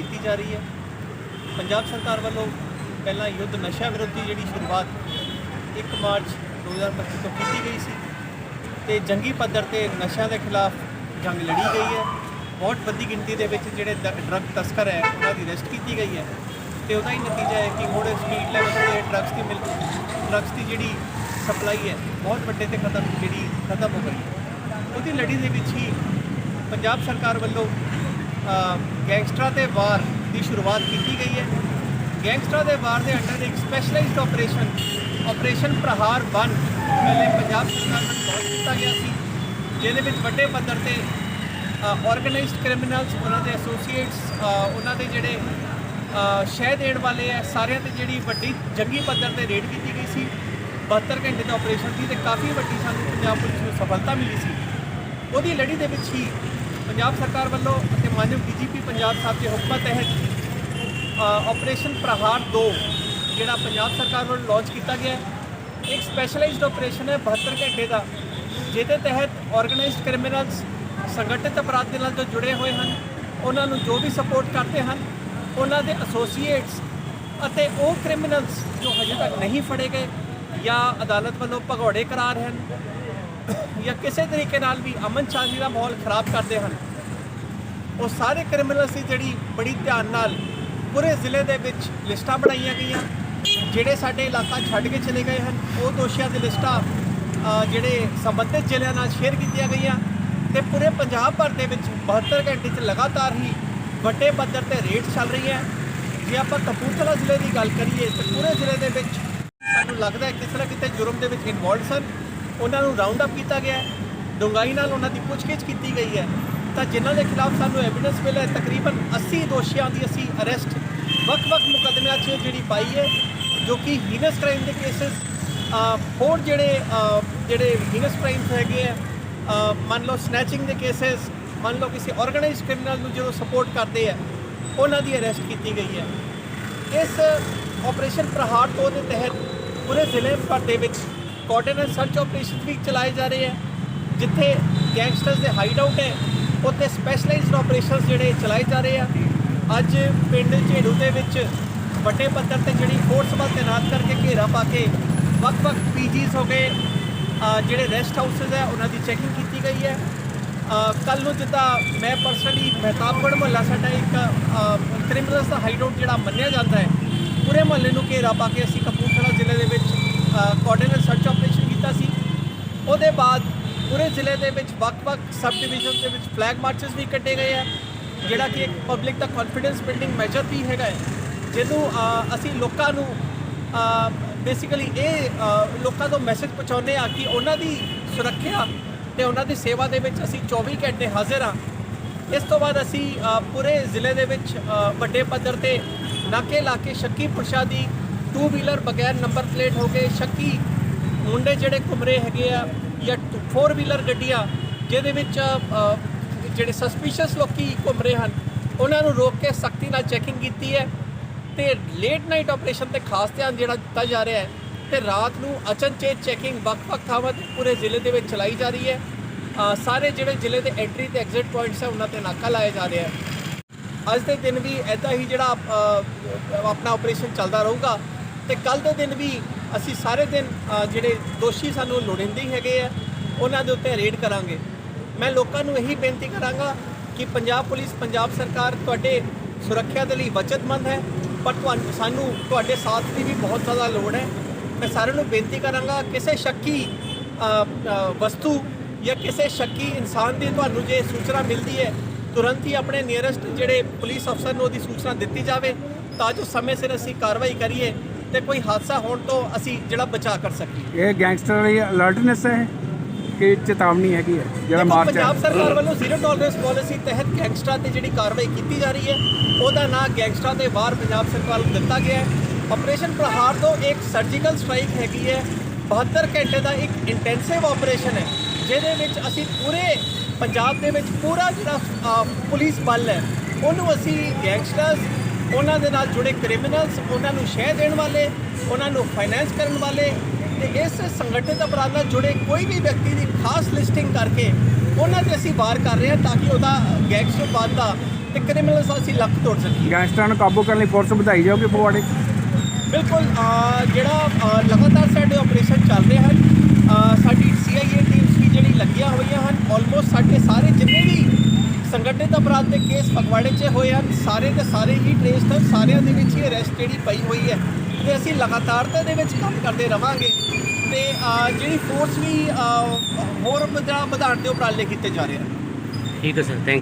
ਕੀਤੀ ਜਾ ਰਹੀ ਹੈ। ਪੰਜਾਬ ਸਰਕਾਰ ਵੱਲੋਂ ਪਹਿਲਾਂ ਯੁੱਧ ਨਸ਼ਾ ਵਿਰੋਧੀ ਜਿਹੜੀ ਸ਼ੁਰੂਆਤ 1 ਮਾਰਚ 2025 ਤੋਂ ਕੀਤੀ ਗਈ ਸੀ ਤੇ ਜੰਗੀ ਪੱਧਰ ਤੇ ਨਸ਼ਿਆਂ ਦੇ ਖਿਲਾਫ ਜੰਗ ਲੜੀ ਗਈ ਹੈ। ਬਹੁਤ ਵੱਡੀ ਗਿਣਤੀ ਦੇ ਵਿੱਚ ਜਿਹੜੇ ਡਰੱਗ ਤਸਕਰ ਹੈ, ਉਹਨਾਂ ਦੀ ਅਰੈਸਟ ਕੀਤੀ ਗਈ ਹੈ ਤੇ ਉਹਦਾ ਹੀ ਨਤੀਜਾ ਹੈ ਕਿ ਹੁਣ ਸਪੀਡ ਲੈਵਲ ਤੇ ਡਰੱਗਸ ਦੀ ਮਿਲ ਡਰੱਗਸ ਦੀ ਜਿਹੜੀ ਸਪਲਾਈ ਹੈ, ਬਹੁਤ ਵੱਡੇ ਤੇ ਖਤਮ, ਜਿਹੜੀ ਖਤਮ ਹੋ ਗਈ ਉਹਦੀ ਲੜੀ ਦੇ ਵਿੱਚ ਹੀ ਪੰਜਾਬ ਸਰਕਾਰ ਵੱਲੋਂ ਗੈਂਗਸਟਰਾਂ ਤੇ ਵਾਰ ਦੀ ਸ਼ੁਰੂਆਤ ਕੀਤੀ ਗਈ ਹੈ। ਗੈਂਗਸਟਰਾਂ ਦੇ ਵਾਰ ਦੇ ਅੰਡਰ ਇੱਕ ਸਪੈਸ਼ਲਾਈਜ਼ਡ ਆਪਰੇਸ਼ਨ ਆਪਰੇਸ਼ਨ ਪ੍ਰਹਾਰ 1 ਪਹਿਲੇ ਪੰਜਾਬ ਸਰਕਾਰ ਵੱਲੋਂ ਲਾਂਚ ਕੀਤਾ ਗਿਆ ਸੀ, ਜਿਹਦੇ ਵਿੱਚ ਵੱਡੇ ਪੱਧਰ ਤੇ ਆਰਗੇਨਾਈਜ਼ਡ ਕ੍ਰਿਮੀਨਲਸ ਉਹਨਾਂ ਦੇ ਐਸੋਸੀਏਟਸ ਉਹਨਾਂ ਦੇ ਜਿਹੜੇ ਸ਼ਹਿ ਦੇਣ ਵਾਲੇ ਹੈ, ਸਾਰਿਆਂ ਤੇ ਜਿਹੜੀ ਵੱਡੀ ਜੰਗੀ ਪੱਧਰ ਤੇ ਰੇਡ ਕੀਤੀ ਗਈ ਸੀ। 72 ਘੰਟੇ ਦਾ ਆਪਰੇਸ਼ਨ ਸੀ ਤੇ ਕਾਫੀ ਵੱਡੀ ਸਾਨੂੰ ਪੰਜਾਬ ਪੁਲਿਸ ਨੂੰ ਸਫਲਤਾ ਮਿਲੀ ਸੀ। ਉਹਦੀ ਲੜੀ ਦੇ ਵਿੱਚ ਹੀ ਪੰਜਾਬ ਸਰਕਾਰ ਵੱਲੋਂ ਅਤੇ ਮਾਨਯੋਗ ਡੀਜੀਪੀ ਪੰਜਾਬ ਸਾਹਿਬ ਦੇ ਹੁਕਮਾਂ ਤਹਿਤ ਆਪਰੇਸ਼ਨ ਪ੍ਰਹਾਰ 2 ਜਿਹੜਾ ਪੰਜਾਬ ਸਰਕਾਰ ਵੱਲੋਂ ਲਾਂਚ ਕੀਤਾ ਗਿਆ ਹੈ ਇੱਕ ਸਪੈਸ਼ਲਾਈਜ਼ਡ ਆਪਰੇਸ਼ਨ ਹੈ 72 ਘੰਟੇ ਦਾ ਜਿਹਦੇ ਤਹਿਤ ਆਰਗੇਨਾਈਜ਼ਡ ਕ੍ਰਿਮੀਨਲਸ ਸੰਗਠਿਤ ਅਪਰਾਧ ਦੇ ਨਾਲ ਜੋ ਜੁੜੇ ਹੋਏ ਹਨ ਉਹਨਾਂ ਨੂੰ ਜੋ ਵੀ ਸਪੋਰਟ ਕਰਦੇ ਹਨ ਉਹਨਾਂ ਦੇ ਐਸੋਸੀਏਟਸ ਅਤੇ ਉਹ ਕ੍ਰਿਮੀਨਲਸ ਜੋ ਹਜੇ ਤੱਕ ਨਹੀਂ ਫੜੇ ਗਏ ਜਾਂ ਅਦਾਲਤ ਵੱਲੋਂ ਭਗੌੜੇ ਕਰਾ ਰਹੇ ਹਨ ਜਾਂ ਕਿਸੇ ਤਰੀਕੇ ਨਾਲ ਵੀ ਅਮਨ ਸ਼ਾਂਤੀ ਦਾ ਮਾਹੌਲ ਖਰਾਬ ਕਰਦੇ ਹਨ ਉਹ ਸਾਰੇ ਕ੍ਰਿਮੀਨਲਸ ਸੀ ਜਿਹੜੀ ਬੜੀ ਧਿਆਨ ਨਾਲ ਪੂਰੇ ਜ਼ਿਲ੍ਹੇ ਦੇ ਵਿੱਚ ਲਿਸਟਾਂ ਬਣਾਈਆਂ ਗਈਆਂ, ਜਿਹੜੇ ਸਾਡੇ ਇਲਾਕਾ ਛੱਡ ਕੇ ਚਲੇ ਗਏ ਹਨ। ਉਹ ਦੋਸ਼ੀਆਂ ਦੀ ਲਿਸਟਾਂ ਜਿਹੜੇ ਸੰਬੰਧਿਤ ਜ਼ਿਲ੍ਹਿਆਂ ਨਾਲ ਸ਼ੇਅਰ ਕੀਤੀਆਂ ਗਈਆਂ ਤੇ ਪੂਰੇ ਪੰਜਾਬ ਭਰ ਦੇ ਵਿੱਚ 72 ਘੰਟੇ 'ਚ ਲਗਾਤਾਰ ਹੀ ਵੱਡੇ ਪੱਧਰ ਤੇ ਰੇਡ ਚੱਲ ਰਹੀ ਹੈ। ਜੇ ਆਪਾਂ ਕਪੂਰਥਲਾ ਜ਼ਿਲ੍ਹੇ ਦੀ ਗੱਲ ਕਰੀਏ ਤੇ ਪੂਰੇ ਜ਼ਿਲ੍ਹੇ ਦੇ ਵਿੱਚ ਸਾਨੂੰ ਲੱਗਦਾ ਹੈ ਕਿਸੇ ਨਾ ਕਿਤੇ ਜੁਰਮ ਦੇ ਵਿੱਚ ਇਨਵੋਲਡ ਸਨ। ਉਹਨਾਂ ਨੂੰ ਰਾਉਂਡ ਅਪ ਕੀਤਾ ਗਿਆ ਹੈ। ਡੂੰਘਾਈ ਨਾਲ ਉਹਨਾਂ ਦੀ ਪੁੱਛਗਿੱਛ ਕੀਤੀ ਗਈ ਹੈ। ਤਾਂ ਜਿਨ੍ਹਾਂ ਦੇ ਖਿਲਾਫ ਸਾਨੂੰ ਐਵੀਡੈਂਸ ਮਿਲਿਆ, ਤਕਰੀਬਨ 80 ਦੋਸ਼ੀਆਂ ਦੀ ਅਸੀਂ ਅਰੈਸਟ ਵੱਖ-ਵੱਖ ਮੁਕੱਦਮਿਆਂ 'ਚ ਜਿਹੜੀ ਪਾਈ ਹੈ, ਜੋ ਕਿ ਹੀਨਸ ਕ੍ਰਾਈਮ ਦੇ ਕੇਸਸ ਹੋਰ ਜਿਹੜੇ ਜਿਹੜੇ ਹੀਨਸ ਕ੍ਰਾਈਮਸ ਹੈਗੇ ਆ ਮੰਨ ਲਓ ਸਨੈਚਿੰਗ ਦੇ ਕੇਸਸ ਮੰਨ ਲਓ ਕਿਸੇ ਆਰਗੇਨਾਈਜ਼ਡ ਕ੍ਰਿਮੀਨਲ ਨੂੰ ਜਦੋਂ ਸਪੋਰਟ ਕਰਦੇ ਆ, ਉਹਨਾਂ ਦੀ ਅਰੈਸਟ ਕੀਤੀ ਗਈ ਹੈ। ਇਸ ਆਪਰੇਸ਼ਨ ਪ੍ਰਹਾਰ 2 ਦੇ ਤਹਿਤ ਪੂਰੇ ਜ਼ਿਲ੍ਹੇ ਭਰ ਦੇ ਵਿੱਚ ਕੋਆਰਡੀਨੇਟ ਸਰਚ ਆਪਰੇਸ਼ਨ ਵੀ ਚਲਾਏ ਜਾ ਰਹੇ ਹੈ ਜਿੱਥੇ ਗੈਂਗਸਟਰਸ ਦੇ ਹਾਈਡ ਆਊਟ ਹੈ ਉੱਥੇ ਸਪੈਸ਼ਲਾਈਜ਼ਡ ਆਪਰੇਸ਼ਨਸ ਜਿਹੜੇ ਚਲਾਏ ਜਾ ਰਹੇ ਆ। ਅੱਜ ਪਿੰਡ ਝੇੜੂ ਦੇ ਵਿੱਚ ਵੱਡੇ ਪੱਧਰ ਤੇ ਜਿਹੜੀ ਫੋਰਸ ਬਲ ਤੈਨਾਤ ਕਰਕੇ ਘੇਰਾ ਪਾ ਕੇ ਵੱਖ-ਵੱਖ ਪੀਜੀਸ ਹੋ ਗਏ ਜਿਹੜੇ ਰੈਸਟ ਹਾਊਸਸ ਹੈ ਉਹਨਾਂ ਦੀ ਚੈਕਿੰਗ ਕੀਤੀ ਗਈ ਹੈ। ਕੱਲ ਨੂੰ ਜਿੱਦਾਂ ਮੈਂ ਪਰਸਨਲੀ ਮਹਿਤਾਬਗੜ੍ਹ ਮੁਹੱਲਾ ਸਾਡਾ ਇੱਕ ਕ੍ਰਿਮੀਨਲਸ ਦਾ ਹਾਈਡ ਜਿਹੜਾ ਮੰਨਿਆ ਜਾਂਦਾ ਹੈ, ਪੂਰੇ ਮੁਹੱਲੇ ਨੂੰ ਘੇਰਾ ਪਾ ਕੇ ਅਸੀਂ ਕਪੂਰਥਲਾ ਜ਼ਿਲ੍ਹੇ ਦੇ ਵਿੱਚ ਕੋਆਰਡੀਨੇਟ ਸਰਚ ਆਪਰੇਸ਼ਨ ਕੀਤਾ ਸੀ। ਉਹਦੇ ਬਾਅਦ ਪੂਰੇ ਜ਼ਿਲ੍ਹੇ ਦੇ ਵਿੱਚ ਵੱਖ-ਵੱਖ ਸਬ ਡਿਵੀਜ਼ਨ ਦੇ ਵਿੱਚ ਫਲੈਗ ਮਾਰਚਸ ਵੀ ਕੱਢੇ ਗਏ ਆ, ਜਿਹੜਾ ਕਿ ਇੱਕ ਪਬਲਿਕ ਦਾ ਕੌਨਫੀਡੈਂਸ ਬਿਲਡਿੰਗ ਮੈਜਰ ਵੀ ਹੈਗਾ ਹੈ, ਜਿਹਨੂੰ ਅਸੀਂ ਲੋਕਾਂ ਨੂੰ ਬੇਸਿਕਲੀ ਇਹ ਲੋਕਾਂ ਤੋਂ ਮੈਸੇਜ ਪਹੁੰਚਾਉਂਦੇ ਆ ਕਿ ਉਹਨਾਂ ਦੀ ਸੁਰੱਖਿਆ ਤੇ ਉਹਨਾਂ ਦੀ ਸੇਵਾ ਦੇ ਵਿੱਚ ਅਸੀਂ 24 ਘੰਟੇ ਹਾਜ਼ਰ ਆ ਇਸ ਤੋਂ ਬਾਅਦ ਅਸੀਂ ਪੂਰੇ ਜ਼ਿਲ੍ਹੇ ਦੇ ਵਿੱਚ ਵੱਡੇ ਪੱਧਰ ਤੇ ਨਾਕੇ ਲਾ ਕੇ ਸ਼ੱਕੀ ਪੁਰਸ਼ਾਂ ਦੀ ਟੂ ਵੀਲਰ ਬਗੈਰ ਨੰਬਰ ਪਲੇਟ ਹੋ ਕੇ ਸ਼ੱਕੀ ਮੁੰਡੇ ਜਿਹੜੇ ਘੁੰਮਰੇ ਹੈਗੇ ਆ ਜਾਂ ਫੋਰ ਵੀਲਰ ਗੱਡੀਆਂ, ਜਿਹਦੇ ਵਿੱਚ ਜਿਹੜੇ ਸਸਪੀਸ਼ੀਅਸ ਲੋਕੀ ਘੁੰਮ ਰਹੇ ਹਨ, ਉਹਨਾਂ ਨੂੰ ਰੋਕ ਕੇ ਸਖਤੀ ਨਾਲ ਚੈਕਿੰਗ ਕੀਤੀ ਹੈ ਤੇ ਲੇਟ ਨਾਈਟ ਆਪਰੇਸ਼ਨ ਤੇ ਖਾਸ ਧਿਆਨ ਜਿਹੜਾ ਦਿੱਤਾ ਜਾ ਰਿਹਾ ਹੈ ਤੇ ਰਾਤ ਨੂੰ ਅਚਨਚੇਤ ਚੈਕਿੰਗ ਵੱਖ-ਵੱਖ ਥਾਵਾਂ ਤੇ ਪੂਰੇ ਜ਼ਿਲ੍ਹੇ ਦੇ ਵਿੱਚ ਚਲਾਈ ਜਾ ਰਹੀ ਹੈ। ਸਾਰੇ ਜਿਹੜੇ ਜ਼ਿਲ੍ਹੇ ਦੇ ਐਂਟਰੀ ਤੇ ਐਗਜ਼ਿਟ ਪੁਆਇੰਟਸ ਹੈ, ਉਹਨਾਂ ਤੇ ਨਾਕਾ ਲਾਇਆ ਜਾ ਰਿਹਾ ਹੈ। ਅੱਜ ਦੇ ਦਿਨ ਵੀ ਐਦਾਂ ਹੀ ਜਿਹੜਾ ਆਪਣਾ ਆਪਰੇਸ਼ਨ ਚੱਲਦਾ ਰਹੂਗਾ ਤੇ ਕੱਲ ਦੇ ਦਿਨ ਵੀ ਅਸੀਂ ਸਾਰੇ ਦਿਨ ਜਿਹੜੇ ਦੋਸ਼ੀ ਸਾਨੂੰ ਲੋੜਿੰਦੇ ਹੈਗੇ ਆ, ਉਹਨਾਂ ਦੇ ਉੱਤੇ ਰੇਡ ਕਰਾਂਗੇ। ਮੈਂ ਲੋਕਾਂ ਨੂੰ ਇਹੀ ਬੇਨਤੀ ਕਰਾਂਗਾ ਕਿ ਪੰਜਾਬ ਪੁਲਿਸ, ਪੰਜਾਬ ਸਰਕਾਰ ਤੁਹਾਡੇ ਸੁਰੱਖਿਆ ਦੇ ਲਈ ਵਚਨਬੰਦ ਹੈ, ਪਰ ਤੁਹਾਨੂੰ, ਸਾਨੂੰ ਤੁਹਾਡੇ ਸਾਥ ਦੀ ਵੀ ਬਹੁਤ ਜ਼ਿਆਦਾ ਲੋੜ ਹੈ। ਮੈਂ ਸਾਰਿਆਂ ਨੂੰ ਬੇਨਤੀ ਕਰਾਂਗਾ, ਕਿਸੇ ਸ਼ੱਕੀ ਵਸਤੂ ਜਾਂ ਕਿਸੇ ਸ਼ੱਕੀ ਇਨਸਾਨ ਦੀ ਤੁਹਾਨੂੰ ਜੇ ਸੂਚਨਾ ਮਿਲਦੀ ਹੈ, ਤੁਰੰਤ ਹੀ ਆਪਣੇ ਨੀਅਰੈਸਟ ਜਿਹੜੇ ਪੁਲਿਸ ਅਫਸਰ ਨੂੰ ਉਹਦੀ ਸੂਚਨਾ ਦਿੱਤੀ ਜਾਵੇ, ਤਾਂ ਜੋ ਸਮੇਂ ਸਿਰ ਅਸੀਂ ਕਾਰਵਾਈ ਕਰੀਏ। ਤੇ ਕੋਈ ਹਾਦਸਾ ਹੋਣ ਤੋਂ ਅਸੀਂ ਜਿਹੜਾ ਬਚਾ ਕਰ ਸਕੀਏ। ਇਹ ਗੈਂਗਸਟਰ ਲਈ ਅਲਰਟਨੈਸ ਹੈ ਕਿ ਚੇਤਾਵਨੀ ਹੈਗੀ ਹੈ ਜਿਹੜਾ ਮਾਰਚ ਪੰਜਾਬ ਹੈ ਸਰਕਾਰ ਵੱਲੋਂ ਜ਼ੀਰੋ ਟੋਲਰੈਂਸ ਪਾਲਿਸੀ ਤਹਿਤ ਗੈਂਗਸਟਰਾਂ ਤੇ ਜਿਹੜੀ ਕਾਰਵਾਈ ਕੀਤੀ ਜਾ ਰਹੀ ਹੈ ਉਹਦਾ ਨਾਂ ਗੈਂਗਸਟਰਾਂ ਦੇ ਵਾਰ ਪੰਜਾਬ ਸਰਕਾਰ ਨੂੰ ਦਿੱਤਾ ਗਿਆ ਹੈ। ਆਪਰੇਸ਼ਨ ਪ੍ਰਹਾਰ ਤੋਂ ਇੱਕ ਸਰਜੀਕਲ ਸਟ੍ਰਾਈਕ ਹੈਗੀ ਹੈ। 72 ਘੰਟੇ ਦਾ ਇੱਕ ਇੰਟੈਂਸਿਵ ਆਪਰੇਸ਼ਨ ਹੈ ਜਿਹਦੇ ਵਿੱਚ ਅਸੀਂ ਪੂਰੇ ਪੰਜਾਬ ਦੇ ਵਿੱਚ ਪੂਰਾ ਜਿਹੜਾ ਪੁਲਿਸ ਬਲ ਹੈ ਉਹਨੂੰ ਅਸੀਂ ਗੈਂਗਸਟਰਸ ਉਹਨਾਂ ਦੇ ਨਾਲ ਜੁੜੇ ਕ੍ਰਿਮੀਨਲਸ ਉਹਨਾਂ ਨੂੰ ਸ਼ਹਿ ਦੇਣ ਵਾਲੇ ਉਹਨਾਂ ਨੂੰ ਫਾਈਨੈਂਸ ਕਰਨ ਵਾਲੇ ਤੇ ਇਸ ਸੰਗਠਿਤ ਅਪਰਾਧ ਨਾਲ ਜੁੜੇ ਕੋਈ ਵੀ ਵਿਅਕਤੀ ਦੀ ਖਾਸ ਲਿਸਟਿੰਗ ਕਰਕੇ ਉਹਨਾਂ ਤੇ ਅਸੀਂ ਵਾਰ ਕਰ ਰਹੇ ਹਾਂ ਤਾਂ ਕਿ ਉਹਦਾ ਗੈਂਗਸਟਰ ਦਾ ਤੇ ਕ੍ਰਿਮੀਨਲਸ ਅਸੀਂ ਲੱਕ ਤੋੜ ਸਕੀਏ। ਗੈਂਗਸਟਰਾਂ ਨੂੰ ਕਾਬੂ ਕਰਨ ਲਈ ਫੋਰਸ ਵਧਾਈ ਜਾਊਗੀ ਫਗਵਾੜੇ? ਬਿਲਕੁਲ ਜਿਹੜਾ ਲਗਾਤਾਰ ਸਾਡੇ ਆਪਰੇਸ਼ਨ ਚੱਲ ਰਹੇ ਹਨ ਸਾਡੀ ਸੀਆਈਏ ਟੀਮਸ ਵੀ ਜਿਹੜੀ ਲੱਗੀਆਂ ਹੋਈਆਂ ਹਨ ਆਲਮੋਸਟ ਸਾਡੇ ਸਾਰੇ ਜਿੰਨੇ ਵੀ ਸੰਗਠਿਤ ਅਪਰਾਧ ਦੇ ਕੇਸ ਫਗਵਾੜੇ 'ਚ ਹੋਏ ਹਨ। ਸਾਰੇ ਦੇ ਸਾਰੇ ਹੀ ਟ੍ਰੇਸਡ ਹਨ ਸਾਰਿਆਂ ਦੇ ਵਿੱਚ ਹੀ ਅਰੈਸਟ ਜਿਹੜੀ ਪਈ ਹੋਈ ਹੈ। ਤੇ ਅਸੀਂ ਲਗਾਤਾਰਤਾ ਦੇ ਵਿੱਚ ਕੰਮ ਕਰਦੇ ਰਵਾਂਗੇ। ਤੇ ਜਿਹੜੀ ਫੋਰਸ ਵੀ ਹੋਰ ਵਧਾਉਣ ਦੇ ਉਪਰਾਲੇ ਕੀਤੇ ਜਾ ਰਹੇ ਹਨ। ਠੀਕ ਹੈ ਸਰ ਥੈਂਕ